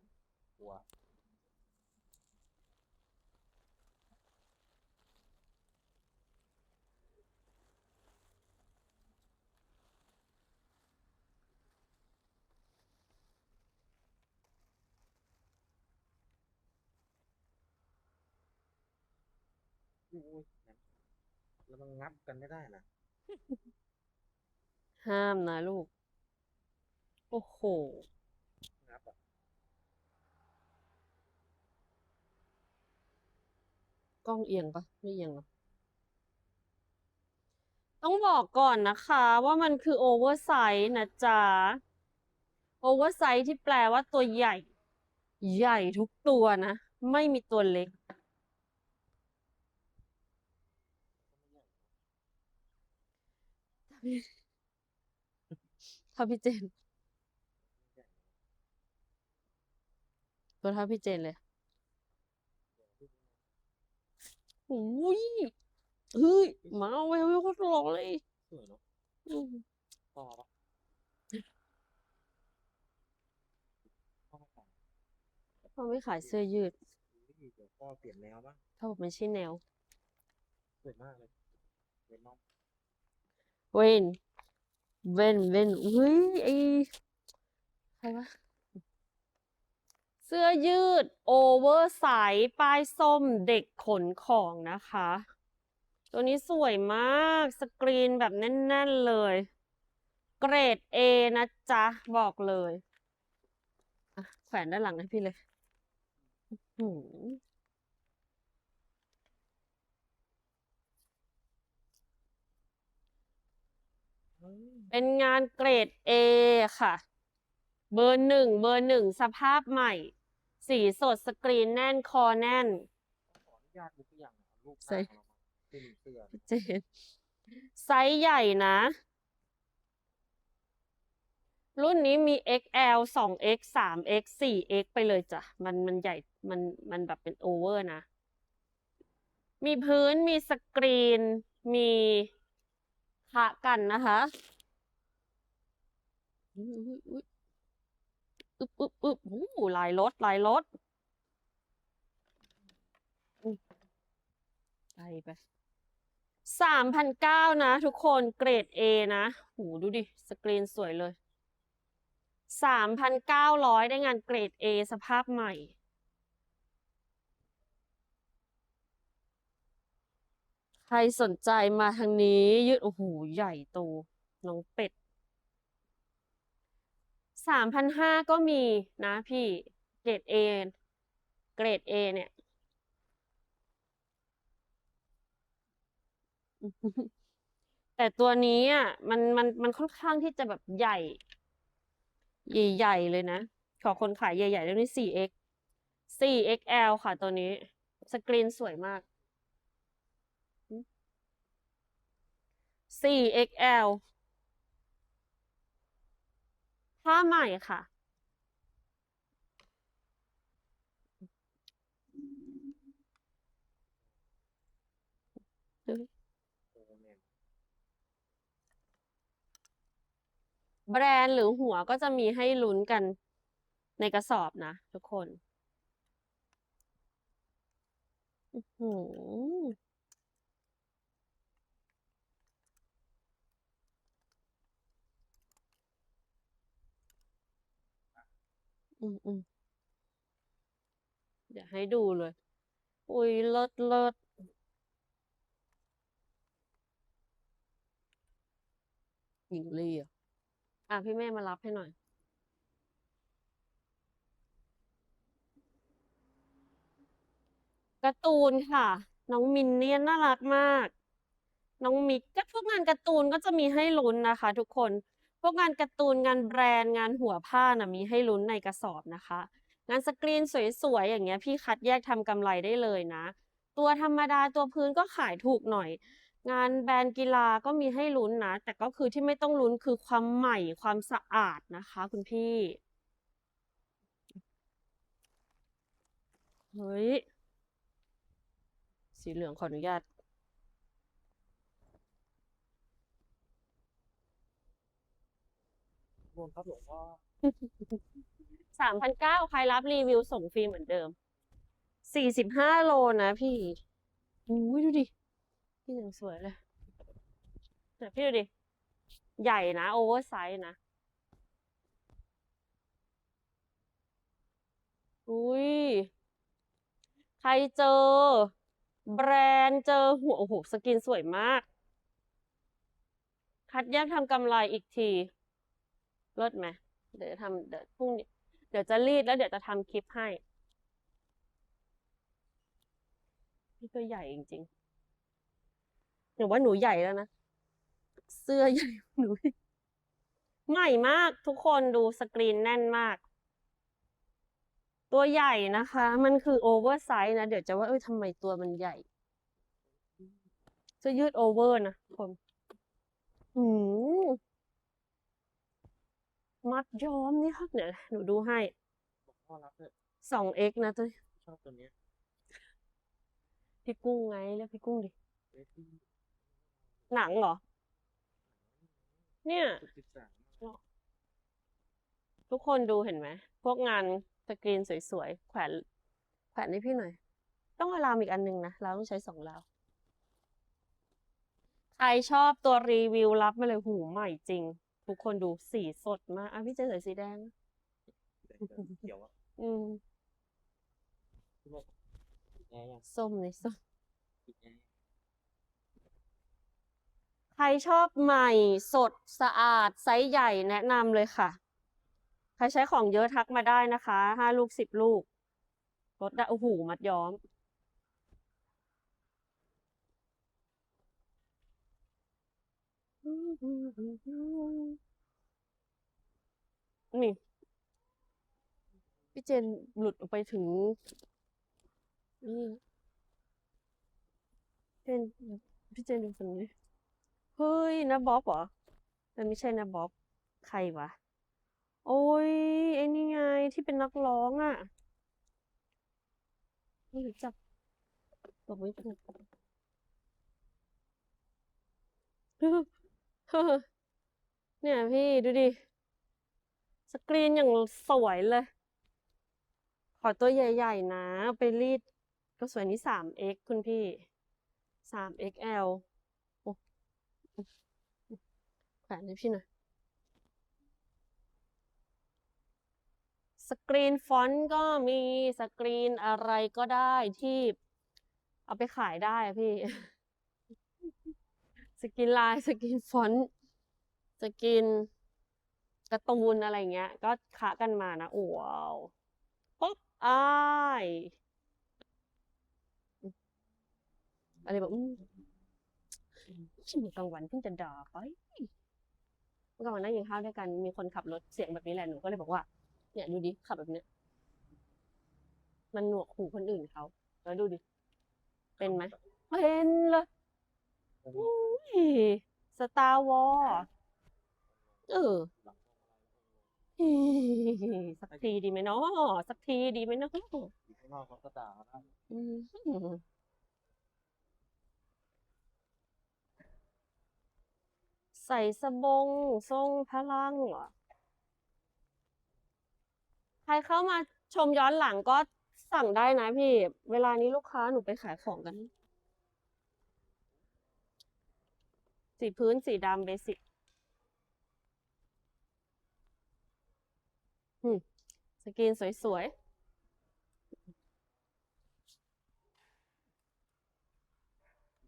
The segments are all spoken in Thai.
กันกลัวอุ้ยแล้วมันงับกันไม่ได้นะห้ามนะลูก โอ้โห งับอะ กล้องเอียงปะไม่เอียงหรอต้องบอกก่อนนะคะว่ามันคือโอเวอร์ไซส์นะจ๊ะโอเวอร์ไซส์ที่แปลว่าตัวใหญ่ ใหญ่ทุกตัวนะ ไม่มีตัวเล็กเท่าพี่เจน ตัวเท่าพี่เจนเลยโอ้ยเฮ้ยหมาแววแววโคตรหล่อเลยสวยเนาะอืมพ่อปะพ่อไม่ขายพ่อไม่ขายเสื้อยืดอุ๊ยเดี๋ยวพ่อเปลี่ยนแนวบ้างถ้าบอกไม่ใช่แนว สวยมากเลยเวนน้องเวนเวนเวนเฮ้ยไอใครวะ เสื้อยืดโอเวอร์ไซส์ป้ายส้มเด็กขนของนะคะ ตัวนี้สวยมาก สกรีนแบบแน่น ๆ เลย เกรด A นะจ๊ะ บอกเลยแขวนด้านหลังให้พี่เลยเฮ้ยเป็นงานเกรด A ค่ะ เบอร์หนึ่ง เบอร์หนึ่ง สภาพใหม่ สีสดสกรีนแน่นคอแน่น ขออนุญาตดูตัวอย่างหน่อยเอารูปใส่หน้าของเรามาขึ้นเสื้อเจนไซส์ใหญ่นะ รุ่นนี้มี XL 2X 3X 4X ไปเลยจ้ะ มันมันใหญ่ มันมันแบบเป็นโอเวอร์นะ มีพื้น มีสกรีน มีขะกันนะคะอุ๊ยอุ๊ยอุ๊ย อึบอึบอึบโอ้โหลายรถลายรถไปไปสามพันเก้านะ ทุกคนเกรด A นะ หูดูดิ สกรีนสวยเลยสามพันเก้าร้อยได้งานเกรด A สภาพใหม่ ใครสนใจมาทางนี้ยืดโอ้โหใหญ่โตน้องเป็ด สามพันห้าก็มีนะพี่เกรด A เกรด A เนี่ย แต่ตัวนี้อะมันมันมันค่อนข้างที่จะแบบใหญ่ ใหญ่ๆเลยนะ ขอคนขายใหญ่ๆเรื่องนี้ 4x 4XL ค่ะตัวนี้ สกรีนสวยมาก 4XL ผ้าใหม่ค่ะ แบรนด์หรือหัวก็จะมีให้ลุ้นกันในกระสอบนะทุกคน อือ อืมอืมเดี๋ยวให้ดูเลย อุ้ยเลิศเลิศหญิงลีอะอะพี่เมย์มารับให้หน่อย การ์ตูนค่ะ น้องมินเนี่ยนน่ารักมาก น้องมิกก็พวกงานการ์ตูนก็จะมีให้ลุ้นนะคะ ทุกคน พวกงานการ์ตูนงานแบรนด์งานหัวผ้านะมีให้ลุ้นในกระสอบนะคะ งานสกรีนสวยๆอย่างเงี้ยพี่คัดแยกทำกำไรได้เลยนะ ตัวธรรมดาตัวพื้นก็ขายถูกหน่อย งานแบรนด์กีฬาก็มีให้ลุ้นนะ แต่ก็คือที่ไม่ต้องลุ้นคือความใหม่ความสะอาดนะคะ คุณพี่เฮ้ยสีเหลืองขออนุญาต มคุณครับหลวงพ่อสามพันเก้าใครรับรีวิวส่งฟรีเหมือนเดิม สี่สิบห้าโลนะพี่อุ้ยดูดิ พี่ยังสวยเลยแต่พี่ดูดิ ใหญ่นะ โอเวอร์ไซส์นะ อุ้ย ใครเจอ แบรนด์เจอหัว โอ้โห สกินสวยมาก คัดแยกทำกำไรอีกที เลิศไหมเดี๋ยวจะทำเดี๋ยวพรุ่งนี้เดี๋ยวจะรีดแล้วเดี๋ยวจะทำคลิปให้นี่ก็ใหญ่จริงๆหนูว่าหนูใหญ่แล้วนะ เสื้อใหญ่หนูใหม่มากทุกคนดูสกรีนแน่นมาก ตัวใหญ่นะคะ มันคือโอเวอร์ไซส์นะ เดี๋ยวจะว่าเอ้ยทำไมตัวมันใหญ่เสื้อยืดโอเวอร์นะทุกคนหืม มัดย้อมนี่ค่ะเดี๋ยวหนูดูให้หลวงพ่อรับเถอะสองเอ็กนะตัวชอบตัวเนี้ยพี่กุ้งไงเรียกพี่กุ้งดิเวทีหนังเหรอ เนี่ยสุดสิบสามทุกคนดูเห็นไหม พวกงานสกรีนสวยๆ แขวน แขวนให้พี่หน่อย ต้องเอาราวอีกอันหนึงนะ เราต้องใช้สองราว ใครชอบตัวรีวิวรับมาเลยหูใหม่จริง ทุกคนดูสีสดมากอะพี่เจใส่สีแดงแดงๆเขียวอะอืมพี่บอกติดแอร์ยังส้มเลยส้มติดแอร์ยังใครชอบใหม่สดสะอาด ไซส์ใหญ่แนะนำเลยค่ะ ใครใช้ของเยอะทักมาได้นะคะห้าลูกสิบลูกลดได้โอ้โหมัดย้อม นี่ พี่เจนหลุดออกไปถึง นี่เจนพี่เจนดูฝั่งนี้เฮ้ยนะบ๊อบเหรอแต่ไม่ใช่นะบ๊อบใครวะ โอ้ยไอ้นี่ไงที่เป็นนักร้องอะไม่รู้จักบอกไม่ถูก เฮ้อเนี่ยพี่ดูดิ สกรีนอย่างสวยเลย ขอตัวใหญ่ๆนะเอาไปรีดก็สวยนี่สาม x คุณพี่สาม xl โอ้แขวนให้พี่หน่อย สกรีนฟอนต์ก็มีสกรีนอะไรก็ได้ที่เอาไปขายได้พี่ สกรีนลายสกรีนฟอนต์สกรีนกร์ตูนอะไรเงี้ย ก็คะกันมานะโอ้ว้าวปุ๊บอ้ายอะไรแบบอืมฉันกลางวันเพิ่งจะด่าไปเมื่อกลางวันนั่งกินข้าวด้วยกันมีคนขับรถเสียงแบบนี้แหละหนูก็เลยบอกว่า เนี่ยดูดิขับแบบเนี้ยมันหนวกหูคนอื่นเขาแล้วดูดิ เป็นไหมเป็นเลย สตาร์วอลเออหลังพวงมาลัยเฮ้ยสักทีดีไหมเนาะสักทีดีไหมเนาะอยู่ข้างนอกเขาก็ด่านะอืมใส่สบงทรงพลังเหรอใครเข้ามาชมย้อนหลังก็สั่งได้นะพี่ เวลานี้ลูกค้าหนูไปขายของกัน สีพื้นสีดำเบสิกอืมสกรีนสวย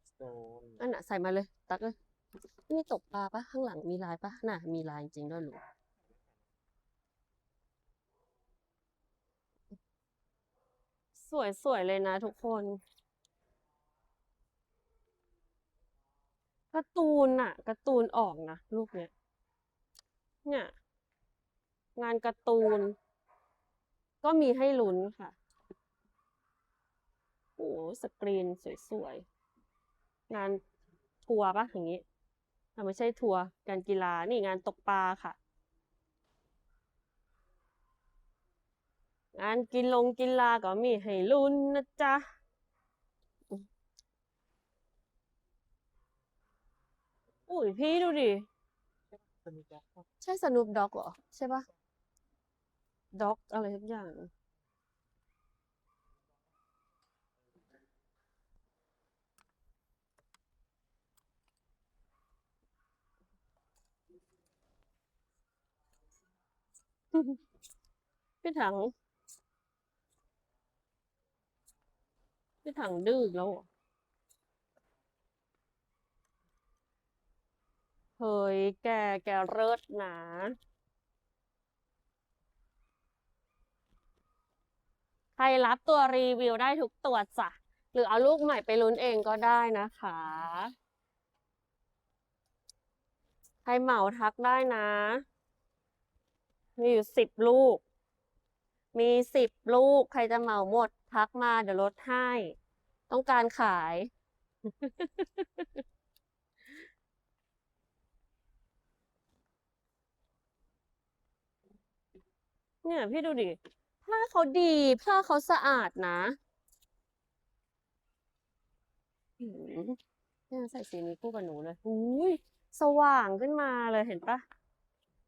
สโตนๆอันน่ะใส่มาเลย ตักเลย นี่ตกปลาปะข้างหลังมีลายปะน่ะ มีลายจริงด้วยหนูสวยๆเลยนะทุกคน การ์ตูนอะการ์ตูนออกนะรูปเนี้ย เนี่ย งานการ์ตูน ก็มีให้ลุ้นค่ะ โอ้สกรีนสวยๆ งานทัวร์ปะอย่างนี้อ่ไม่ใช่ทัวร์การกีฬานี่งานตกปลาค่ะ งานกินลงกินลาก็มีให้ลุ้นนะจ๊ะอืม อุ้ยพี่ดูดิสนุกด็อกปะใช่สนุปด็อกเหรอ ใช่ปะด็อกอะไรทุกอย่าง พี่ถัง พี่ถังดื้ออีกแล้วเหรอ เฮ้ยแกแกเลิศนะ ใครรับตัวรีวิวได้ทุกตัวจ้ะ หรือเอาลูกใหม่ไปลุ้นเองก็ได้นะคะ ใครเหมาทักได้นะ มีอยู่สิบลูก มีสิบลูก ใครจะเหมาหมดทักมาเดี๋ยวลดให้ ต้องการขาย เนี่ยพี่ดูดิผ้าเขาดีผ้าเขาสะอาดนะเนี่ยใส่สีนี้คู่กับหนูเลยอุ้ยสว่างขึ้นมาเลยเห็นปะ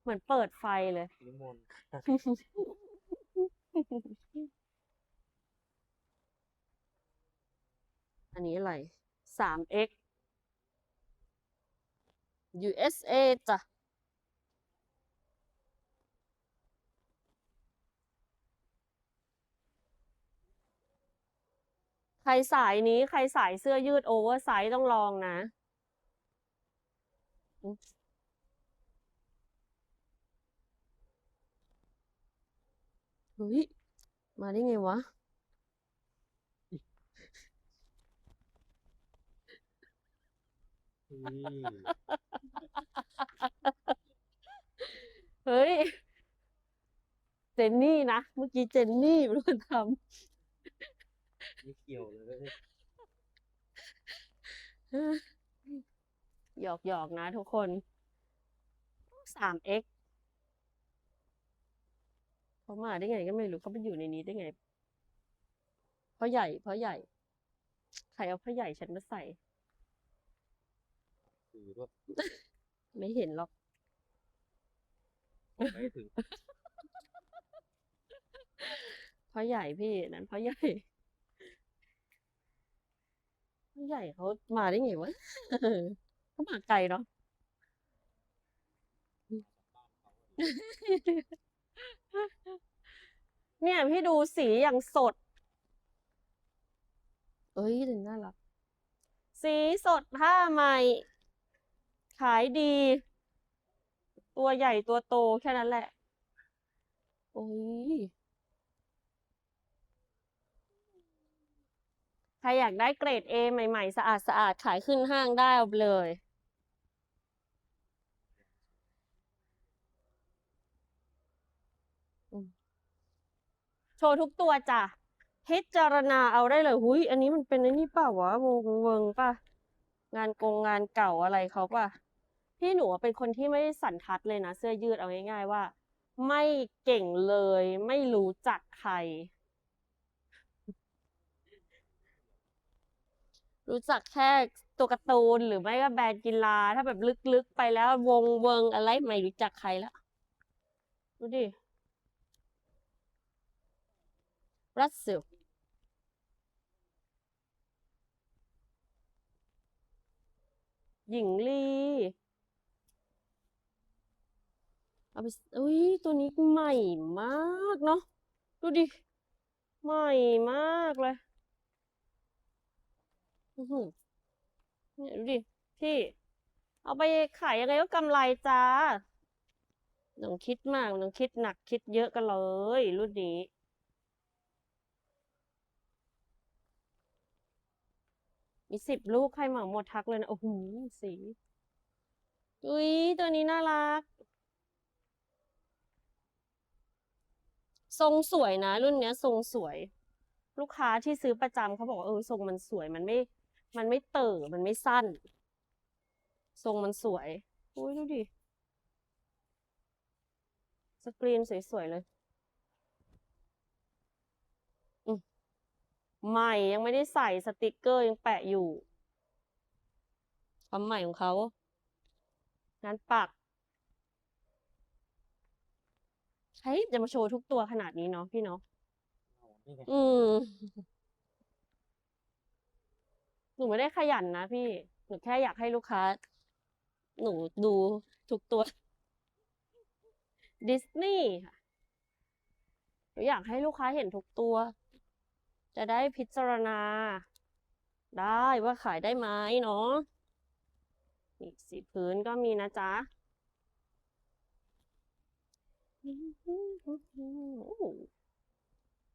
เหมือนเปิดไฟเลยนิมนต์อันนี้อะไร 3x USA จ้ะ รสายนี้ใครสายเสื้อยืดโอเวอร์ไซส์ต้องลองนะอืมเฮ้ย มาได้ไงวะอืมเฮ้ย เจนนี่นะ เมื่อกี้เจนนี่เป็นคนท ไม่เกี่ยวเลยำหยอกหยอกนะทุกคน 3x เขามาได้ไงก็ไม่รู้เขาไปอยู่ในนี้ได้ไง เพราะใหญ่ เพราะใหญ่ ใครเอาเพราะใหญ่ฉันมาใส่คือว่าไม่เห็นหรอก ไม่ถึง เพราะใหญ่พี่นั้นเพราะใหญ่ เพราะใหญ่เขามาได้ไงวะเขามาไกลเนาะเนี่ยพี่ดูสีอย่างสด เอ้ยถึงน่ารัก สีสดผ้าใหม่ ขายดี ตัวใหญ่ตัวโตแค่นั้นแหละ โอ้ย ใครอยากได้เกรด A ใหม่ๆ สะอาดสะอาดขายขึ้นห้างได้เอาเลย โชว์ทุกตัวจ้ะพิจารณาเอาได้เลยหุยอันนี้มันเป็นอ้นี่เปล่าวะวงเวงป่ะ งานกงงานเก่าอะไรเขาป่ะ พี่หนูเป็นคนที่ไม่สันทัดเลยนะ เสื้อยืดเอาง่ายๆว่า ไม่เก่งเลย ไม่รู้จักใคร รู้จักแค่ตัวการ์ตูนหรือไม่ก็แบรนด์กีฬา ถ้าแบบลึกๆไปแล้ววงเวิงอะไรไม่รู้จักใครละดูดิรัสเซลหญิงลีเอาไปอุ้ยตัวนี้ใหม่มากเนาะดูดิ ใหม่มากเลย อื้อหือเนี่ยดูดิ พี่ เอาไปขายยังไงก็กำไรจ้าต้องคิดมากต้องคิดหนักคิดเยอะกันเลย รุ่นนี้มีสิบลูกใครเหมาหมดทักเลยนะ โอ้โหสีอุ้ยตัวนี้น่ารัก ทรงสวยนะ รุ่นเนี้ย ทรงสวย ลูกค้าที่ซื้อประจำเขาบอกว่าเออทรงมันสวยมันไม่ มันไม่เต่อมันไม่สั้น ทรงมันสวย อุ้ยดูดิ สกรีนสวยๆเลยอืมใหม่ยังไม่ได้ใส่สติกเกอร์ยังแปะอยู่ความใหม่ของเขางานปักเฮ้ยจะมาโชว์ทุกตัวขนาดนี้เนาะพี่เนาะเอานี่ไงอืมห นูไม่ได้ขยันนะพี่ หนูแค่อยากให้ลูกค้า หนูดูทุกตัวดิสนีย์ค่ะ หนูอยากให้ลูกค้าเห็นทุกตัว จะได้พิจารณา ได้ว่าขายได้ไหมเนาะนี่สีพื้นก็มีนะจ๊ะ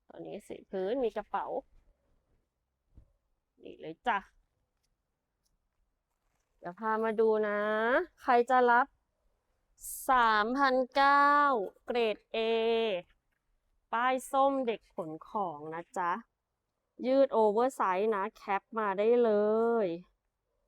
ตอนนี้สีพื้นมีกระเป๋า นี่เลยจ้ะ เดี๋ยวพามาดูนะ ใครจะรับสามพันเก้าเกรด A ป้ายส้มเด็กขนของนะจ๊ะ ยืดโอเวอร์ไซส์นะ แคปมาได้เลย